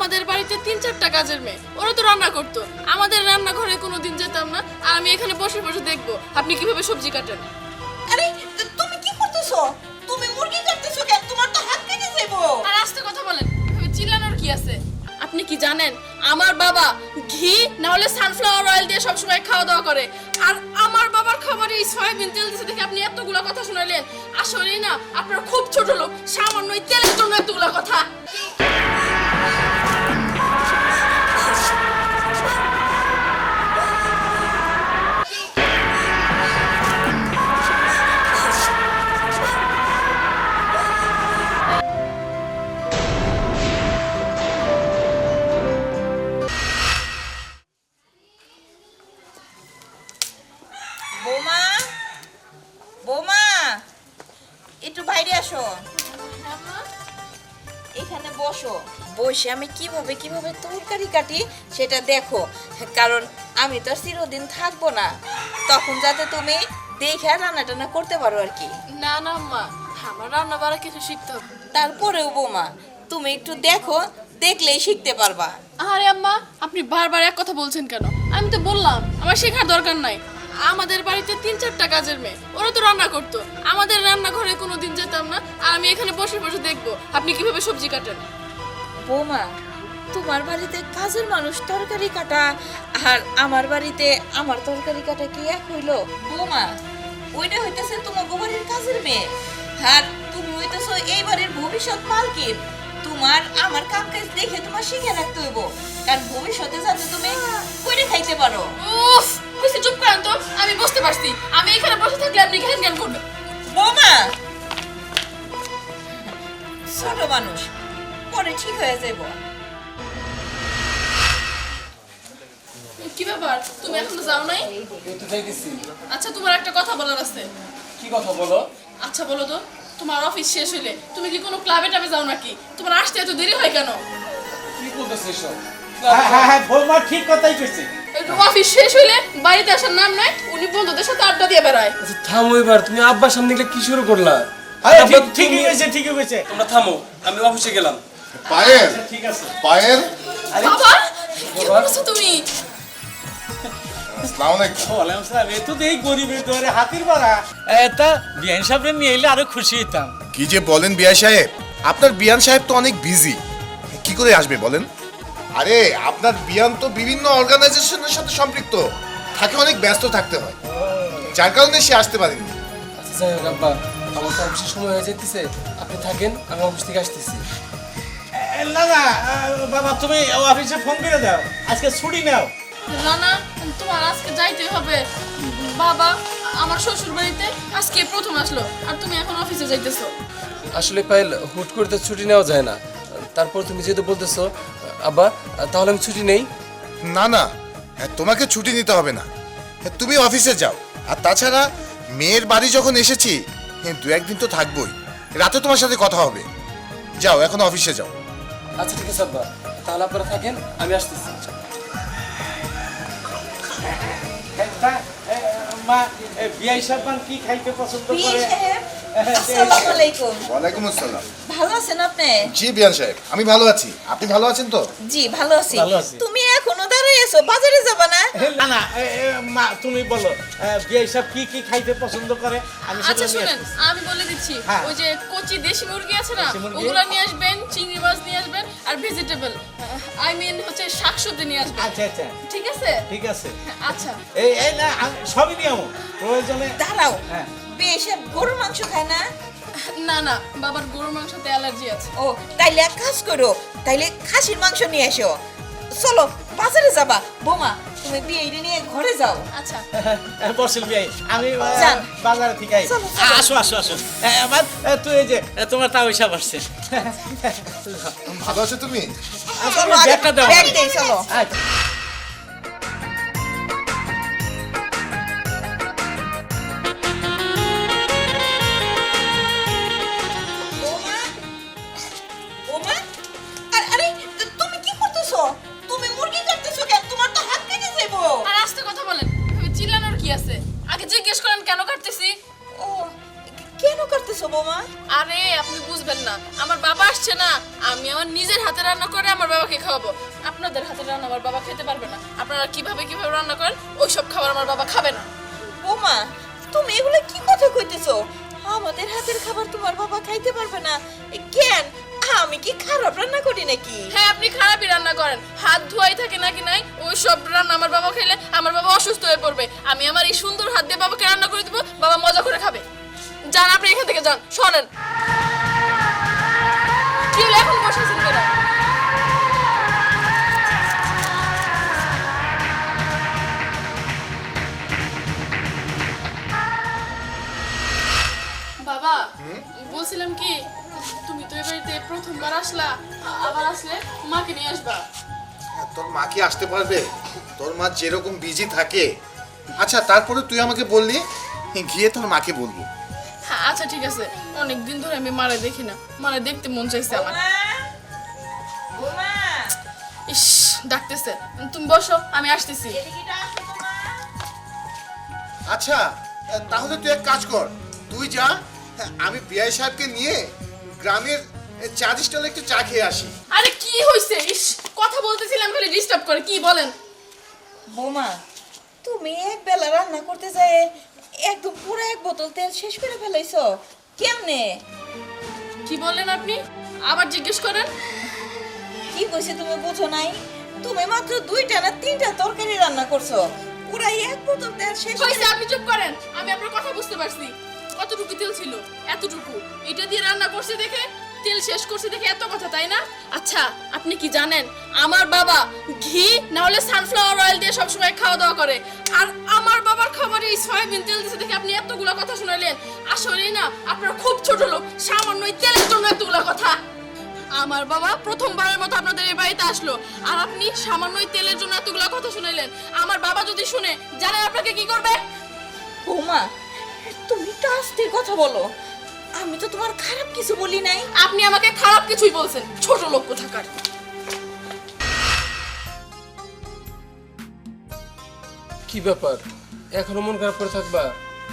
আমাদের বাড়িতে তিন চারটা কাজের মেয়ে। ওরা তো রান্না করতো। আমাদের রান্নাঘরে কোনো দিন যেতাম না আর আমি এখানে বসে বসে দেখব আপনি কীভাবে সবজি কাটেন। আরে তুমি কি করতেছো? তুমি মুরগি কাটতেছো কেন? তোমার তো হাত কেটে যাব আর আস্তে কথা বলেন এভাবে চিল্লানোর কি আছে? আপনি কি জানেন আমার বাবা ঘি না হলে সানফ্লাওয়ার অয়েল দিয়ে সবসময় খাওয়া দাওয়া করে। আর আমার বাবার খাবারে এই সয়াবিন তেল দিতে দেখে আপনি এতগুলো কথা শুনালেন আসলেই না আপনার খুব ছোট লোক সামান্য তেলের জন্য এতগুলো কথা। বৌমা বৌমা একটু বাইরে আসো। এখানে বসো। বসে আমি কীভাবে কীভাবে তরকারি কাটি সেটা দেখো। কারণ আমি তো চিরদিন থাকব না। তখন যাতে তুমি দেখে রান্না টান্না করতে পারো আর কি। না না মা আমার রান্না বাড়া কিছু শিখতে হবে। তারপরেও বৌমা তুমি একটু দেখো দেখলেই শিখতে পারবা। আরে আম্মা আপনি বারবার এক কথা বলছেন কেন? আমি তো বললাম আমার শেখার দরকার নাই। আমাদের বাড়িতে তিন চারটা কাজের মেয়ে। ওরা তো রান্না করতো। আমাদের রান্নাঘরে কোনো দিন যেতাম না আর আমি এখানে বসে বসে দেখব আপনি কীভাবে সবজি কাটেন। বৌমা তোমার বাড়িতে কাজের মানুষ তরকারি কাটা আর আমার বাড়িতে আমার তরকারি কাটা কি এক হইল? বৌমা ওইটা হইতেছে তোমার বাড়ির কাজের মেয়ে। আর তুমি হইতেছো এই বাড়ির ভবিষ্যৎ মালকিন। তোমার আমার কাম কাজ দেখে তোমার শিখে রাখতে হইব। কারণ ভবিষ্যতে যাতে তুমি করে খাইতে পারো। উফ! হয়েছে চুপ করেন তো আমি বুঝতে পারছি। আমি এখানে বসে থাকলে আপনি জ্ঞান জ্ঞান করবেন। বৌমা! ছোট মানুষ পরে ঠিক হয়ে যাব কি ব্যাপার? তুমি এখনও যাও নাই? যাইতেছি। আচ্ছা তোমার একটা কথা বলার আছে। কি কথা বলো? আচ্ছা বলো তো তোমার অফিস শেষ হইলে তুমি কি কোনো ক্লাবে টাবে যাও নাকি? তোমার আসতে এত দেরি হয় কেন? কি বলতেছে এসব? হ্যাঁ হ্যাঁ হ্যাঁ বৌমা ঠিক কথাই কইছে। অফিস শেষ হইলে বাড়িতে আসার নাম নাই উনি বন্ধুদের সাথে আড্ডা দিয়ে বেড়ায়। আচ্ছা থামো এবার তুমি আব্বার সামনে গেলে কি শুরু করলা? আরে ঠিক ঠিকই কইছে তোমরা থামো আমি অফিসে গেলাম। পায়েল ঠিক আছে। বাবা কি তুমি? কি যে বলেন বিয়া সাহেব আপনার বিয়ান সাহেব তো অনেক বিজি কি করে আসবে বলেন? আরে আপনার বিয়ান তো বিভিন্ন অর্গানাইজেশনের সাথে সম্পৃক্ত। তাকে অনেক ব্যস্ত থাকতে হয়। যার কারণে সে আসতে পারেনি। আচ্ছা যাই হোক আব্বা আমার তো অফিসের সময় হয়ে যেতেছে আপনি থাকেন আমি অফিস থেকে আসতেছি। না না বাবা তুমি অফিসে ফোন করে দাও। আজকে ছুটি নাও। না না তোমার আজকে যাইতে হবে। বাবা আমার শ্বশুর বাড়িতে আজকে প্রথম আসলো আর তুমি এখন অফিসে যাইতেছো। আসলে পাইল হুট করে তো ছুটি নেওয়া যায় না। তারপর তুমি যেহেতু বলতেছো আব্বা তাহলে আমি ছুটি নেই। না না। হ্যাঁ, তোমাকে ছুটি নিতে হবে না। হ্যাঁ, তুমি অফিসে যাও। আর তাছাড়া মেয়ের বাড়ি যখন এসেছি হ্যাঁ, দু একদিন তো থাকবোই। রাতে তোমার সাথে কথা হবে। যাও এখন অফিসে যাও। আচ্ছা ঠিক আছে আব্বা। তাহলে আপনারা থাকেন আমি আসতেছি। তা, এ, মা বিয়াই সাহেব কি খাইতে পছন্দ করে? আসসালামু আলাইকুম। ওয়ালাইকুম আসসালাম ভালো আছেন আপনি? জি বিয়ান সাহেব আমি ভালো আছি। আপনি ভালো আছেন তো? জি ভালো আছি। তুমি এখনও দাঁড়িয়ে আছো বাজারে যাবা না? না না এ, এ, মা তুমি বলো বিয়াই সাহেব কি কি খাইতে পছন্দ করে? আমি আচ্ছা শুনেন আমি বলে দিচ্ছি হ্যাঁ। ওই যে কচি দেশি মুরগি আছে না দেশি নিয়ে আসবেন চিংড়ি মাছ নিয়ে আসবেন আর ভেজিটেবল আই মিন হচ্ছে শাকসবজি নিয়ে আসবেন। আচ্ছা আচ্ছা। ঠিক আছে? ঠিক আছে। আচ্ছা। এই এই না সবই নিয়ে আমো। প্রয়োজনে দাঁড়াও হ্যাঁ। বিয়ে সাহেব গরুর মাংস খায় না? না না বাবার গরুর মাংসতে অ্যালার্জি আছে। ও তাইলে এক কাজ করো তাইলে খাসির মাংস নিয়ে এসো। চলো বাজারে যাবা। বোমা তুমি বিয়ে নিয়ে ঘরে যাও। আচ্ছা। বসিল বিয়াই আমি যান। বাজারে ঠিক আছে। চলো, চলো। আসো আসো আসো। আমার তুই এই যে তোমার তাও হিসাব আসছে ভালো আছো তুমি? চলো ব্যাগটা দাও। ব্যাগ দেই চলো। আচ্ছা। বোমা? আরে আপনি বুঝবেন না। আমার বাবা আসছে না। আমি আমার নিজের হাতে রান্না করে আমার বাবাকে খাওয়াবো। আপনাদের হাতের রান্না আমার বাবা খেতে পারবে না। আপনারা কীভাবে কীভাবে রান্না করেন ওইসব খাবার আমার বাবা খাবে না। বৌমা তুমি এগুলো কি কথা কইতেছো? আমাদের হাতের খাবার তোমার বাবা খাইতে পারবে না। কেন? আমি কি খারাপ রান্না করি নাকি? হ্যাঁ আপনি খারাপই রান্না করেন। হাত ধোয়াই থাকে নাকি নাই ওই সব রান্না আমার বাবা খেলে আমার বাবা অসুস্থ হয়ে পড়বে। আমি আমার এই সুন্দর থেকে যান শোনেন। কি হলো এখন বসেছেন কেন? বাবা বলছিলাম কি তুমি তো এ বাড়িতে প্রথমবার আসলা আবার আসলে মাকে নিয়ে আসবা। তোর মা কি আসতে পারবে? তোর মা যেরকম বিজি থাকে। আচ্ছা তারপরে তুই আমাকে বললি গিয়ে তোর মাকে বলব। হ্যাঁ আচ্ছা ঠিক আছে। অনেক দিন ধরে আমি মারে দেখি না। মারে দেখতে মন চাইছে আমার। বৌমা ইস ডাকতেছে। তুমি বসো আমি আসতেছি। এদিকে আসো বৌমা আচ্ছা তাহলে তুই এক কাজ কর। তুই যা আমি বিআই সাহেবকে নিয়ে গ্রামের চা স্টলে একটু চা খেয়ে আসি। আরে কি হইছে? ইস কথা বলতেছিলাম খালি ডিস্টার্ব করে কি বলেন? বৌমা তুমি এক বেলা রান্না করতে যায় একদম পুরো এক বোতল তেল শেষ করে ফেলাইছো। কেমনে? কি বললেন আপনি? আবার জিজ্ঞেস করেন। কি কইছে তুমি বুঝো নাই? তুমি মাত্র দুইটা না তিনটা তরকারি রান্না করছ। পুরাই এক বোতল তেল শেষ করে হইছে আপনি চুপ করেন। আমি আপনার কথা বুঝতে পারছি। কতটুকু তেল ছিল? এতটুকু। এটা দিয়ে রান্না করছে দেখে তেল শেষ করছে দেখে এত কথা, তাই না? আচ্ছা আপনি কি জানেন, আমার বাবা ঘি না হলে সানফ্লাওয়ার অয়েল দিয়ে সবসময় খাওয়া দাওয়া করে। আর আমার বাবার খাবারে এই সয়াবিন তেল দিছে দেখে আপনি এতগুলা কথা শুনাইলেন। আসলেই না, আপনার খুব ছোট লোক সামান্য তেলের জন্য এতগুলা কথা। আমার বাবা প্রথমবারের মতো আপনাদের এই বাড়িতে আসলো, আর আপনি সামান্য তেলের জন্য এতগুলা কথা শুনাইলেন। আমার বাবা যদি শুনে, জানেন আপনাকে কি করবে? বৌমা, তুমি একটু আস্তে কথা বলো। আমি তো তোমার খারাপ কিছু বলি নাই। আপনি আমাকে খারাপ কিছুই বলছেন ছোট লোক কোথাকার। কি ব্যাপার? এখনও মন খারাপ করে থাকবা?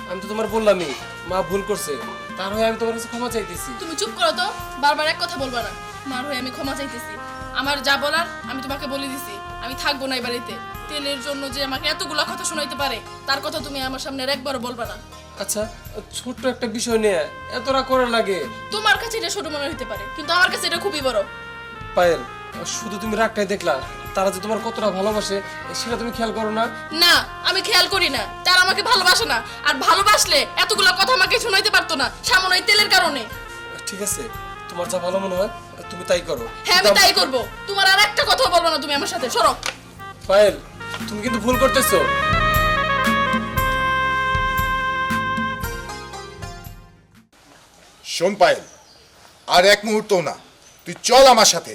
আমি তো তোমার বললামই মা ভুল করছে। তার হয়ে আমি তোমার কাছে ক্ষমা চাইতেছি। তুমি চুপ করো তো বারবার এক কথা বলবা না। মার হয়ে আমি ক্ষমা চাইতেছি। আমার যা বলার আমি তোমাকে বলে দিছি। আমি থাকব না এই বাড়িতে। তেলের জন্য যে আমাকে এতগুলা কথা শোনাইতে পারে তার কথা তুমি আমার সামনে আর একবারও বলবা না। আচ্ছা ছোট্ট একটা বিষয় নিয়ে এতটা করার লাগে। তোমার কাছে এটা ছোট মনে হতে পারে কিন্তু আমার কাছে এটা খুবই বড়। পায়েল শুধু তুমি রাগটাই দেখলা তারা যে তোমার কতটা ভালোবাসে সেটা তুমি খেয়াল করো না। না আমি খেয়াল করি না তার আমাকে ভালোবাসে না আর ভালোবাসলে এতগুলা কথা আমাকে শোনাইতে পারতো না সামনে তেলের কারণে। ঠিক আছে তোমার যা ভালো মনে হয় তুমি তাই করো। হ্যাঁ আমি তাই করব তোমার আর একটা কথা বলব না তুমি আমার সাথে সরো। পায়েল তুমি কিন্তু ভুল করতেছো। শোন পায়েল, আর এক মুহূর্ত না, তুই চল আমার সাথে।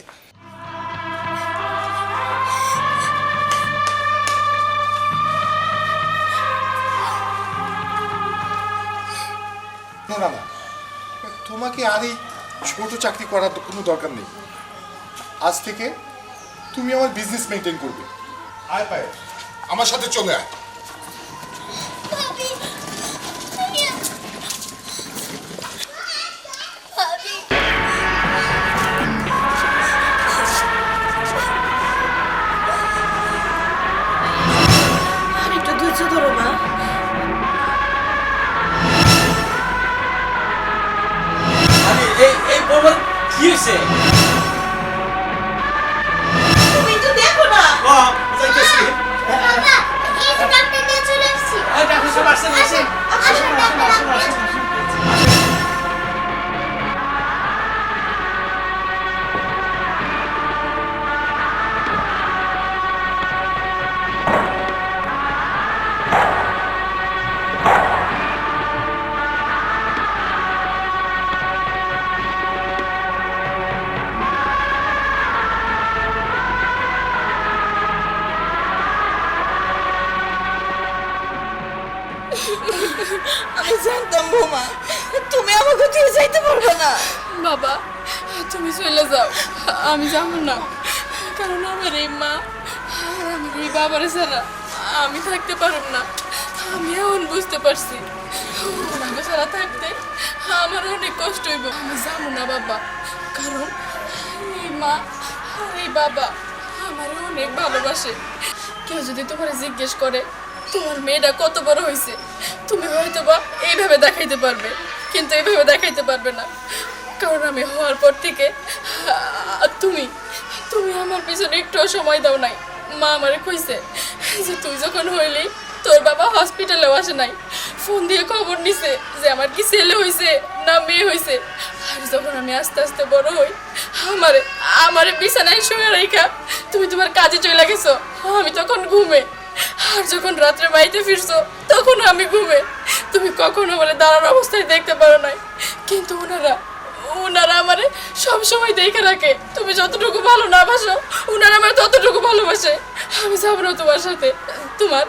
না না না, তোমাকে আর এই ছোট চাকরি করার কোনো দরকার নেই। আজ থেকে তুমি আমার বিজনেস মেনটেন করবে। আয় পায়েল, আমার সাথে চলে আয়। বৌমা যাব না। কারণ আমার এই মা আর আমার এই বাবার ছাড়া আমি থাকতে পারব না। আমি এখন বুঝতে পারছি। ওনাকে ছাড়া থাকতে আমার অনেক কষ্ট হইব। আমি যাব না বাবা। কারণ এই মা আরে বাবা আমার অনেক ভালোবাসে। কেউ যদি তোমার জিজ্ঞেস করে, তোমার মেয়েটা কত বড় হয়েছে তুমি হয়তো বা এইভাবে দেখাইতে পারবে। কিন্তু এইভাবে দেখাইতে পারবে না। কারণ আমি হওয়ার পর থেকে আহ, তুমি তুমি আমার পিছনে একটুও সময় দাও নাই। মা আমারে কইছে যে তুই যখন হইলি তোর বাবা হসপিটালেও আসে নাই। ফোন দিয়ে খবর নিছে যে আমার কি ছেলে হইছে না মেয়ে হইছে। আর যখন আমি আস্তে আস্তে বড় হই আমারে আমারে বিছানায় শুয়ে রেখা তুমি তোমার কাজে চলে গেছো আমি তখন ঘুমে। আর যখন রাত্রে বাড়িতে ফিরছো তখন আমি ঘুমে। তুমি কখনো আমার দাঁড়ার অবস্থায় দেখতে পারো নাই। কিন্তু ওনারা ওনারা আমারে সবসময় দেখে রাখে। তুমি যতটুকু ভালো না বাসো ওনারা আমার ততটুকু ভালোবাসে। আমি যাব না তোমার সাথে। তোমার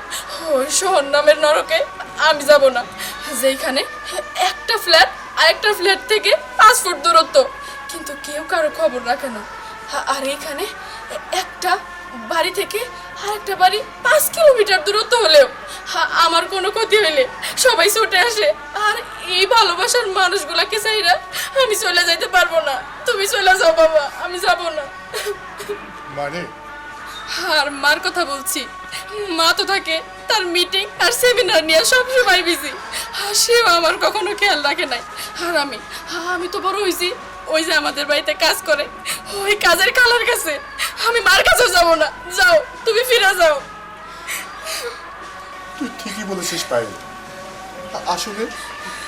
ওই শহর নামের নরকে আমি যাব না। যেখানে একটা ফ্ল্যাট আর একটা ফ্ল্যাট থেকে পাঁচ ফুট দূরত্ব। কিন্তু কেউ কারও খবর রাখে না। আর এখানে একটা বাড়ি থেকে আরেকটা বাড়ি পাঁচ কিলোমিটার দূরত্ব হলেও আমার কোনো ক্ষতি হইলে সবাই ছুটে আসে। আর এই ভালোবাসার মানুষগুলাকে চাইরা আমি চলে যাইতে পারব না। তুমি চলে যাও বাবা আমি যাব না। মানে? আর মার কথা বলছি মা তো থাকে তার মিটিং আর সেমিনার নিয়ে সব সময় বিজি আর সেও আমার কখনো খেয়াল রাখে নাই। আর আমি আমি তো বড় হয়েছি ওই যে আমাদের বাড়িতে কাজ করে ওই কাজের কালার কাছে আমি মার কাছে যাব না। যাও তুমি ফিরে যাও। তুই ঠিকই বলেছিস পায়েল। আ-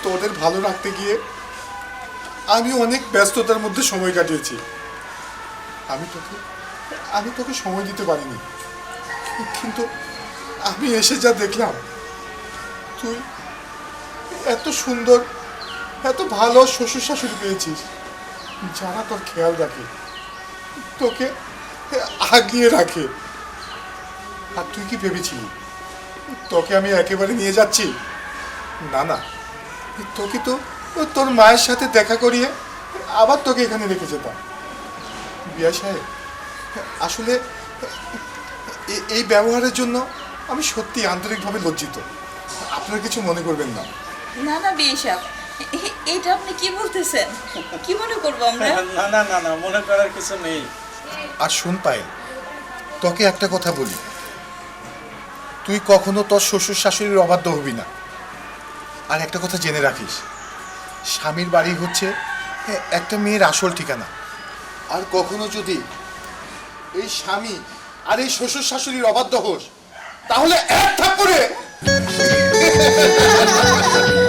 আসলে তোদের ভালো রাখতে গিয়ে আমি অনেক ব্যস্ততার মধ্যে সময় কাটিয়েছি। আমি তোকে আমি তোকে সময় দিতে পারিনি। কিন্তু আমি এসে যা দেখলাম, তুই এত সুন্দর, এত ভালো শ্বশুর শাশুড়ি পেয়েছিস, যারা তোর খেয়াল রাখে, তোকে আগিয়ে রাখে। আর তুই কি ভেবেছিলি? তোকে আমি একেবারে নিয়ে যাচ্ছি? না না। তোকে তো তোর মায়ের সাথে দেখা করিয়ে আবার তোকে এখানে রেখে যেতাম। বিয়া সাহেব আসলে এই ব্যবহারের জন্য আমি সত্যি আন্তরিকভাবে লজ্জিত। আপনার কিছু মনে করবেন না। না না বিয়ে সাহেব এ- এটা আপনি কি বলতেছেন? কি মনে করব আমরা? না না না না মনে করার কিছু নেই। আর শুন পায়েল তোকে একটা কথা বলি। তুই কখনো তোর শ্বশুর শাশুড়ির অবাধ্য হবি না। আর একটা কথা জেনে রাখিস। স্বামীর বাড়ি হচ্ছে এ- একটা মেয়ের আসল ঠিকানা। আর কখনো যদি এই স্বামী আর এই শ্বশুর শাশুড়ির অবাধ্য হোস, তাহলে এক থাপ্পড়ে